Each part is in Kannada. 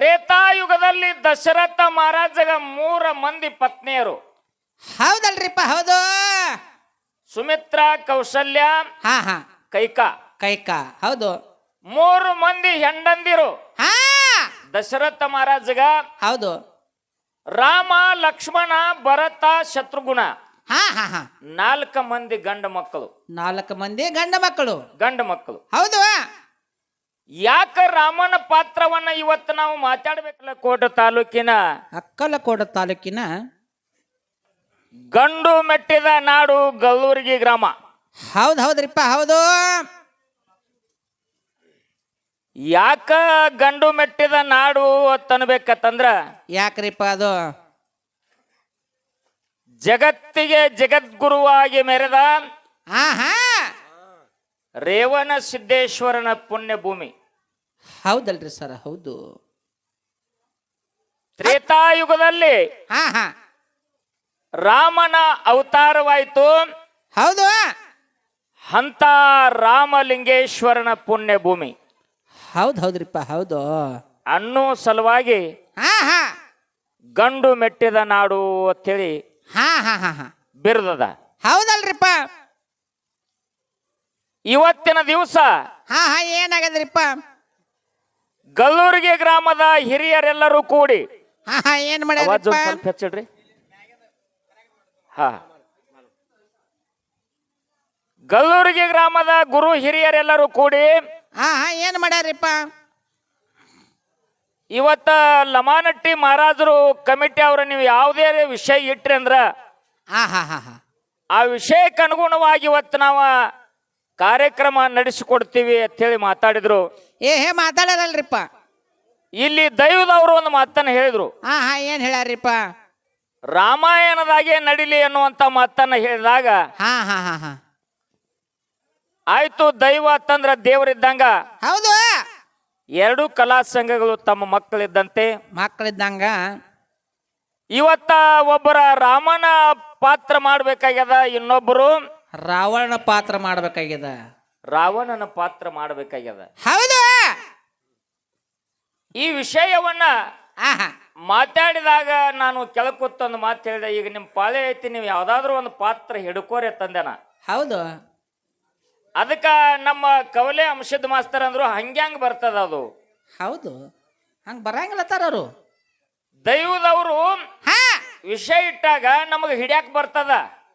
ತ್ರೇತಾಯುಗದಲ್ಲಿ ದಶರಥ ಮಹಾರಾಜಗ ಮೂರ ಮಂದಿ ಪತ್ನಿಯರು. ಹೌದಲ್ರಿಪ್ಪ ಹೌದು. ಸುಮಿತ್ರ ಕೌಶಲ್ಯ ಹಾ ಹಾ. ಕೈಕಾ. ಕೈಕ ಹೌದು. ಮೂರು ಮಂದಿ ಹೆಂಡಂದಿರು ಹಾ. ದಶರಥ ಮಹಾರಾಜಗ. ಹೌದು. ರಾಮ ಲಕ್ಷ್ಮಣ ಭರತ ಶತ್ರುಘ್ನ. ಹಾ ಹಾ ಹಾ. ನಾಲ್ಕು ಮಂದಿ ಗಂಡ ಮಕ್ಕಳು. ನಾಲ್ಕು ಮಂದಿ ಗಂಡ ಮಕ್ಕಳು. ಗಂಡ ಮಕ್ಕಳು. ಹೌದು. ಯಾಕ ರಾಮನ ಪಾತ್ರವನ್ನ ಇವತ್ತು ನಾವು ಮಾತಾಡ್ಬೇಕಲ್ಲ ಕೋಟ ತಾಲೂಕಿನ? ಅಕ್ಕಲಕೋಟ ತಾಲೂಕಿನ ಗಂಡು ಮೆಟ್ಟಿದ ನಾಡು ಗಲ್ಲೂರಿಗೆ ಗ್ರಾಮ. ಹೌದು ಹೌದ್ರಿಪ್ಪ ಹೌದು. ಯಾಕ ಗಂಡು ಮೆಟ್ಟಿದ ನಾಡು ಅಂತನ್ಬೇಕಂದ್ರ ಯಾಕ್ರಿಪ್ಪ ಅದು? ಜಗತ್ತಿಗೆ ಜಗದ್ಗುರುವಾಗಿ ಮೆರೆದ ಆಹಾ. ರೇವನ ರೇವಣ ಸಿದ್ದೇಶ್ವರನ ಪುಣ್ಯ ಭೂಮಿ ಹೌದಲ್ರಿ ಸರ್ ಹೌದು. ತ್ರೇತಾಯುಗದಲ್ಲಿ ಹಾ ಹಾ. ರಾಮನ ಅವತಾರವಾಯಿತು. ಹೌದು. ಅಂತ ರಾಮಲಿಂಗೇಶ್ವರನ ಪುಣ್ಯ ಭೂಮಿ. ಹೌದು ಹೌದ್ರಿಪ್ಪ ಹೌದು. ಅನ್ನೋ ಸಲುವಾಗಿ ಹಾ ಹಾ. ಗಂಡು ಮೆಟ್ಟಿದ ನಾಡು ಅಂತೇಳಿ ಹಾ ಹಾ ಹಾ ಹಾ. ಬಿರುದದ. ಹೌದಲ್ರಿಪ್ಪ. ಇವತ್ತಿನ ದಿವಸ ಹಾ ಹಾ ಏನಾಗದ್ರಿಪ್ಪ? ಗಲ್ಲೂರಿಗೆ ಗ್ರಾಮದ ಹಿರಿಯರೆಲ್ಲರೂ ಕೂಡಿ. ಹಾ ಹಾ ಏನ್ ಅವಾಜ್ ಮಾಡ್ಯಾರಪ್ಪ ಒಂದ್ ಸ್ವಲ್ಪ ಹೆಚ್ಚಿಡ್ರಿ. ಹಾ ಗಲ್ಲೂರಿಗೆ ಗ್ರಾಮದ ಗುರು ಹಿರಿಯರೆಲ್ಲರೂ ಕೂಡಿ. ಹಾ ಹಾ ಏನ್ ಮಾಡ್ಯಾರಪ್ಪ? ಇವತ್ತ ಲಮಾನಟ್ಟಿ ಮಹಾರಾಜರು ಕಮಿಟಿ ಅವ್ರ ನೀವು ಯಾವುದೇ ವಿಷಯ ಇಟ್ರಿ ಅಂದ್ರ ಹಾ ಹಾ ಹಾ ಹಾ. ಆ ವಿಷಯಕ್ಕೆ ಅನುಗುಣವಾಗಿ ಇವತ್ತು ನಾವು ಕಾರ್ಯಕ್ರಮ ನಡೆಸಿಕೊಡ್ತೀವಿ ಅಂತೇಳಿ ಮಾತಾಡಿದ್ರು. ಏ ಹೇ ಮಾತಾಡೋದಲ್ರಿಪ್ಪ. ಇಲ್ಲಿ ದೈವದವರು ಒಂದು ಮಾತನ್ನ ಹೇಳಿದ್ರು. ಹಾ ಹಾ ಏನ್ ಹೇಳ್ಯಾರಿಪ್ಪ ರಾಮಾಯಣದಾಗೆ ನಡಿಲಿ ಅನ್ನುವಂತ ಮಾತನ್ನ ಹೇಳಿದಾಗ ಹಾ ಹಾ ಹಾ ಹಾ. ಆಯ್ತು ದೈವ ಅಂತಂದ್ರ ದೇವರಿದ್ದಂಗ ಹೌದು. ಎರಡು ಕಲಾ ಸಂಘಗಳು ತಮ್ಮ ಮಕ್ಕಳಿದ್ದಂತೆ. ಮಕ್ಕಳಿದ್ದಂಗ. ಇವತ್ತ ಒಬ್ಬರ ರಾಮನ ಪಾತ್ರ ಮಾಡ್ಬೇಕಾಗ್ಯದ ಇನ್ನೊಬ್ಬರು ರಾವಣ ಪಾತ್ರ ಮಾಡ್ಬೇಕಾಗ್ಯದ. ರಾವಣನ ಪಾತ್ರ ಮಾಡ್ಬೇಕಾಗ್ಯದ. ಹೌದು. ಈ ವಿಷಯವನ್ನ ಮಾತಾಡಿದಾಗ ನಾನು ಕೆಳಕೂತೊಂದು ಮಾತು ಹೇಳಿದೆ ಈಗ ನಿಮ್ಮ ಪಾಳೆ ಐತಿ ನೀವು ಯಾವ್ದಾದ್ರು ಒಂದು ಪಾತ್ರ ಹಿಡ್ಕೋರಿ ತಂದೆನ ಹೌದು. ಅದಕ್ಕ ನಮ್ಮ ಕವಲೆ ಅಂಶದ ಮಾಸ್ತರ್ ಅಂದ್ರು ಹಂಗ್ಯಾಂಗ್ ಬರ್ತದ ಅದು? ಹೌದು. ಹಂಗ ಬರಂಗಿಲ್ಲ ಅವರು. ದೈವದವರು ವಿಷಯ ಇಟ್ಟಾಗ ನಮಗೆ ಹಿಡ್ಯಾಕ್ ಬರ್ತದ?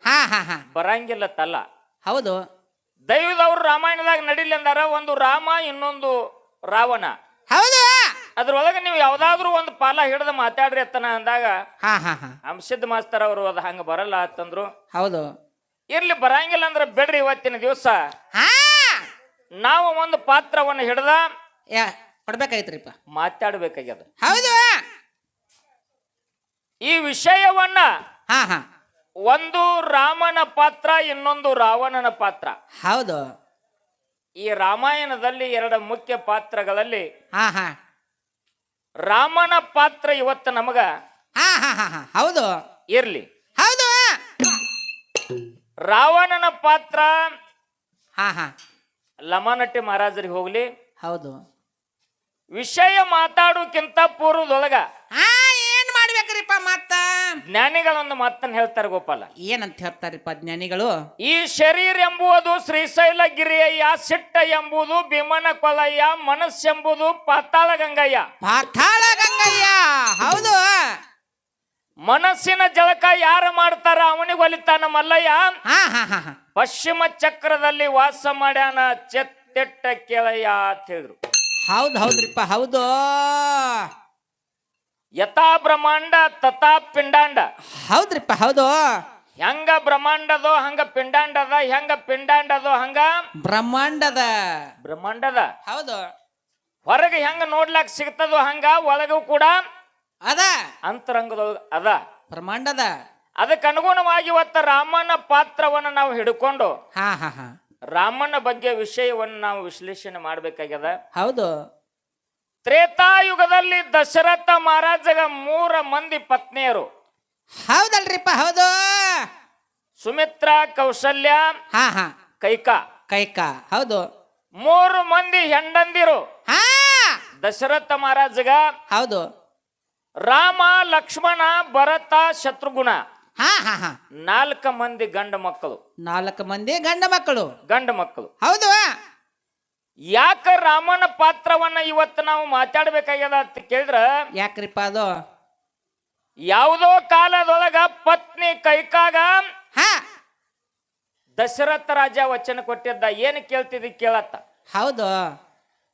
ಹಾ ಹಾ ಹಾ. ಬರಂಗಿಲ್ಲ ತಲ್ಲ. ಹೌದು. ದೈವದವ್ರು ರಾಮಾಯಣದಾಗ ನಡಿಲಿ ಅಂದಾರ ಒಂದು ರಾಮ ಇನ್ನೊಂದು ರಾವಣ. ಹೌದು. ಅದ್ರೊಳಗೆ ನೀವು ಯಾವ್ದಾದ್ರು ಒಂದು ಪಾಲ ಹಿಡಿದು ಮಾತಾಡ್ರಿ ಅತ್ತನ ಅಂದಾಗ ಹಾ ಹಾ ಹಾ. ಅಂಶದ ಮಾಸ್ತರ್ ಅವರು ಅದು ಹಂಗ ಬರಲ್ಲ ಅಂತಂದ್ರು. ಹೌದು. ಇರ್ಲಿ ಬರಂಗಿಲ್ಲ ಅಂದ್ರೆ ಬಿಡ್ರಿ ಇವತ್ತಿನ ದಿವಸ. ಹಾ! ನಾವು ಒಂದು ಪಾತ್ರವನ್ನು ಹಿಡ್ದ ಯಾ ಮಾತಾಡ್ಬೇಕಾಗ್ಯದ. ಹೌದು. ಈ ವಿಷಯವನ್ನ ಹಾ ಹಾ. ಒಂದು ರಾಮನ ಪಾತ್ರ ಇನ್ನೊಂದು ರಾವಣನ ಪಾತ್ರ. ಹೌದು. ಈ ರಾಮಾಯಣದಲ್ಲಿ ಎರಡು ಮುಖ್ಯ ಪಾತ್ರಗಳಲ್ಲಿ ಹಾ ಹಾ. ರಾಮನ ಪಾತ್ರ ಇವತ್ತು ನಮಗ ಹಾ ಹಾ ಹಾ ಹಾ. ಹೌದು. ಇರ್ಲಿ. ಹೌದು. ರಾವಣನ ಪಾತ್ರ ಹಾ ಹಾ. ಲಮಾನಟ್ಟಿ ಮಹಾರಾಜರಿಗೆ ಹೋಗ್ಲಿ. ಹೌದು. ವಿಷಯ ಮಾತಾಡೋಕ್ಕಿಂತ ಪೂರ್ವದೊಳಗ ಹಾ. ಮಾಡ್ಬೇಕ್ರಿಪ್ಪ ಮತ್ತ ಜ್ಞಾನಿಗಳೊಂದು ಮಾತನ್ನ ಹೇಳ್ತಾರೆ ಗೋಪಾಲ. ಏನಂತ ಹೇಳ್ತಾರಪ್ಪ ಜ್ಞಾನಿಗಳು? ಈ ಶರೀರ ಎಂಬುವುದು ಶ್ರೀಶೈಲಗಿರಿಯಯ್ಯ ಸಿಟ್ಟ ಎಂಬುದು ಭೀಮನ ಕೊಲಯ್ಯ ಮನಸ್ಸೆಂಬುದು ಪಾತಾಳ ಗಂಗಯ್ಯ ಪಾತಾಳ ಗಂಗಯ್ಯ ಹೌದು. ಮನಸ್ಸಿನ ಜಳಕ ಯಾರು ಮಾಡ್ತಾರ ಅವನಿಗೆ ಒಲಿತಾನ ಮಲ್ಲಯ್ಯ? ಹಾ ಹಾ ಹಾ ಹಾ. ಪಶ್ಚಿಮ ಚಕ್ರದಲ್ಲಿ ವಾಸ ಮಾಡ್ಯಾನ ಚೆತ್ತೆಟ್ಟ ಕೆಳಯ್ಯ ಅಂತ ಹೇಳಿದ್ರು. ಹೌದು ಹೌದ್ರಿಪ್ಪ ಹೌದು. ಯಥಾ ಬ್ರಹ್ಮಾಂಡ ತಥಾ ಪಿಂಡಾಂಡ. ಹೌದ್ರಿಪ್ಪ ಹೌದು. ಹೆಂಗ ಬ್ರಹ್ಮಾಂಡದೋ ಹಂಗ ಪಿಂಡಾಂಡದ ಹೆಂಗ ಪಿಂಡಾಂಡದೋ ಹಂಗ? ಬ್ರಹ್ಮಾಂಡದ. ಬ್ರಹ್ಮಾಂಡದ. ಹೌದು. ಹೊರಗೆ ಹೆಂಗ ನೋಡ್ಲಾಕ್ ಸಿಗ್ತದೋ ಹಂಗ ಒಳಗೂ ಕೂಡ ಅದ. ಅಂತರಂಗದೊಳಗ ಅದ. ಬ್ರಹ್ಮಾಂಡದ. ಅದಕ್ಕೆ ಅನುಗುಣವಾಗಿ ಇವತ್ತ ರಾಮನ ಪಾತ್ರವನ್ನು ನಾವು ಹಿಡ್ಕೊಂಡು ಹಾ ಹಾ ಹಾ. ರಾಮನ ಬಗ್ಗೆ ವಿಷಯವನ್ನು ನಾವು ವಿಶ್ಲೇಷಣೆ ಮಾಡ್ಬೇಕಾಗ್ಯದ. ಹೌದು. ತ್ರೇತಾಯುಗದಲ್ಲಿ ದಶರಥ ಮಹಾರಾಜಗ ಮೂರ ಮಂದಿ ಪತ್ನಿಯರು. ಹೌದಲ್ರಿಪ್ಪ ಹೌದು. ಸುಮಿತ್ರ ಕೌಶಲ್ಯ ಹಾ ಹಾ. ಕೈಕಾ. ಕೈಕ ಹೌದು. ಮೂರು ಮಂದಿ ಹೆಂಡಂದಿರು. ಹಾ. ದಶರಥ ಮಹಾರಾಜಗ. ಹೌದು. ರಾಮ ಲಕ್ಷ್ಮಣ ಭರತ ಶತ್ರುಘ್ನ. ಹಾ ಹಾ ಹಾ. ನಾಲ್ಕು ಮಂದಿ ಗಂಡ ಮಕ್ಕಳು. ನಾಲ್ಕು ಮಂದಿ ಗಂಡ ಮಕ್ಕಳು. ಗಂಡ ಮಕ್ಕಳು. ಹೌದು. ಯಾಕ ರಾಮನ ಪಾತ್ರವನ್ನ ಇವತ್ತು ನಾವು ಮಾತಾಡ್ಬೇಕಾಗ್ಯದ ಅಂತ ಕೇಳಿದ್ರ? ಯಾಕ್ರಿಪ್ಪ ಅದು? ಯಾವುದೋ ಕಾಲದೊಳಗ ಪತ್ನಿ ಕೈಕಾಗ ಹಾ. ದಶರಥ ರಾಜ ವಚನ ಕೊಟ್ಟಿದ್ದ. ಏನು ಕೇಳ್ತಿದ್ದಿ ಕೇಳತ್ತ? ಹೌದು.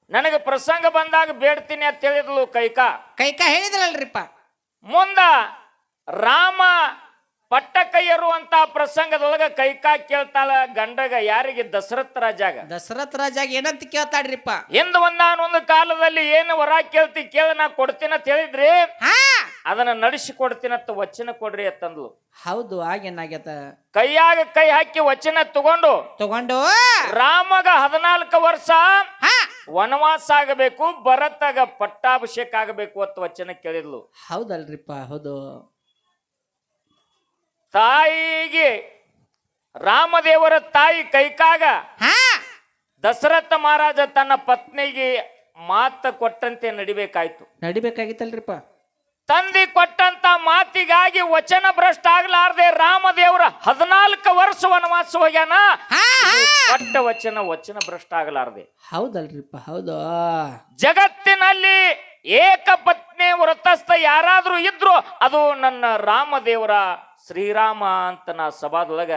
ನನಗೆ ಪ್ರಸಂಗ ಬಂದಾಗ ಬೇಡ್ತೀನಿ ಅಂತ ಹೇಳಿದ್ಲು ಕೈಕಾ. ಕೈಕಾ ಹೇಳಿದ್ರಲ್ರಿಪ್ಪ ಮುಂದ ರಾಮ ಪಟ್ಟ ಕೈಯರುವಂತ ಪ್ರಸಂಗದೊಳಗ ಕೈಕಾ ಕೇಳ್ತಾಳ ಗಂಡಗ ಯಾರಿಗೆ ದಶರಥ ರಾಜಾಗ? ದಶರಥ ರಾಜಾಗ ಏನಂತ ಕೇಳ್ತಾಡ್ರಿಪ್ಪ ಹಿಂದ ಒಂದಾನೊಂದು ಕಾಲದಲ್ಲಿ ಏನು ವರ ಕೇಳ್ತಿ ಕೇಳ ನಾ ಕೊಡ್ತೀನ ಅಂತ ಹೇಳಿದ್ರಿ? ಅದನ್ನ ನಡೆಸಿ ಕೊಡ್ತೀನಂತ ವಚನ ಕೊಡ್ರಿ ಅಂತಂದ್ಲು. ಹೌದು ಆಗೇನಾಗ್ಯತ ಕೈಯಾಗ ಕೈ ಹಾಕಿ ವಚನ ತಗೊಂಡು ತಗೊಂಡು. ರಾಮಗ ಹದಿನಾಲ್ಕು ವರ್ಷ ವನವಾಸ ಆಗಬೇಕು ಭರತಗ ಪಟ್ಟಾಭಿಷೇಕ ಆಗಬೇಕು ಅಂತ ವಚನ ಕೇಳಿದ್ಲು. ಹೌದಲ್ರಿಪ್ಪ ಹೌದು. ತಾಯಿಗೆ ರಾಮದೇವರ ತಾಯಿ ಕೈಕಾಗ ದಶರಥ ಮಹಾರಾಜ ತನ್ನ ಪತ್ನಿಗೆ ಮಾತ ಕೊಟ್ಟಂತೆ ನಡಿಬೇಕಾಯ್ತು. ನಡಿಬೇಕಾಗಿತ್ತಲ್ರಿಪ್ಪ. ತಂದಿ ಕೊಟ್ಟಂತ ಮಾತಿಗಾಗಿ ವಚನ ಭ್ರಷ್ಟ ಆಗ್ಲಾರ್ದೆ ರಾಮದೇವರ ಹದಿನಾಲ್ಕು ವರ್ಷ ವನವಾಸ ಹೋಗ್ಯಾನ? ಕೊಟ್ಟ ವಚನ ವಚನ ಭ್ರಷ್ಟ ಆಗ್ಲಾರ್ದೆ. ಹೌದಲ್ರಿಪ್ಪ ಹೌದು. ಜಗತ್ತಿನಲ್ಲಿ ಏಕ ಪತ್ನಿ ವ್ರತಸ್ಥ ಯಾರಾದ್ರೂ ಇದ್ರು ಅದು ನನ್ನ ರಾಮದೇವರ ಶ್ರೀರಾಮ ಅಂತ ನಾ ಸಭಾದೊಳಗ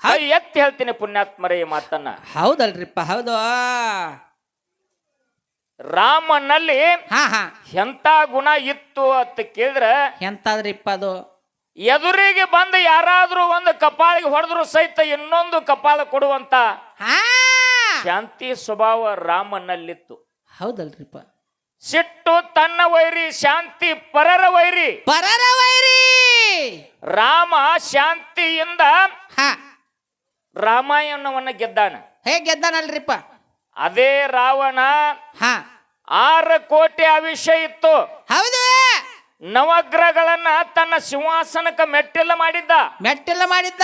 ಕೈ ಎತ್ತಿ ಹೇಳ್ತೀನಿ ಪುಣ್ಯಾತ್ಮರೇ ಈ ಮಾತನ್ನ. ಹೌದಲ್ರಿಪ್ಪ ಹೌದು. ರಾಮನಲ್ಲಿ ಹಾ ಹಾ. ಎಂತ ಗುಣ ಇತ್ತು ಅಂತ ಕೇಳಿದ್ರೆ ಎಂತಾದ್ರಿಪ್ಪ ಅದು? ಎದುರಿಗೆ ಬಂದು ಯಾರಾದ್ರೂ ಒಂದು ಕಪಾಳಿಗೆ ಹೊಡೆದ್ರು ಸಹಿತ ಇನ್ನೊಂದು ಕಪಾಳ ಕೊಡುವಂತ ಹಾ. ಶಾಂತಿ ಸ್ವಭಾವ ರಾಮನಲ್ಲಿತ್ತು. ಹೌದಲ್ರಿಪ್ಪ. ಸಿಟ್ಟು ತನ್ನ ವೈರಿ ಶಾಂತಿ ಪರರ ವೈರಿ. ಪರರ ವೈರಿ. ರಾಮ ಶಾಂತಿಯಿಂದ ಹಾ. ರಾಮಾಯಣವನ್ನ ಗೆದ್ದಾನ. ಹೇ ಗೆದ್ದಾನಲ್ರಿಪ್ಪ? ಅದೇ ರಾವಣ ಹಾ. ಆರು ಕೋಟಿ ಆವಿಷ್ಯ ಇತ್ತು. ಹೌದು. ನವಗ್ರಹಗಳನ್ನ ತನ್ನ ಸಿಂಹಾಸನಕ್ಕೆ ಮೆಟ್ಟಿಲ್ಲ ಮಾಡಿದ್ದ. ಮೆಟ್ಟಿಲ್ಲ ಮಾಡಿದ್ದ.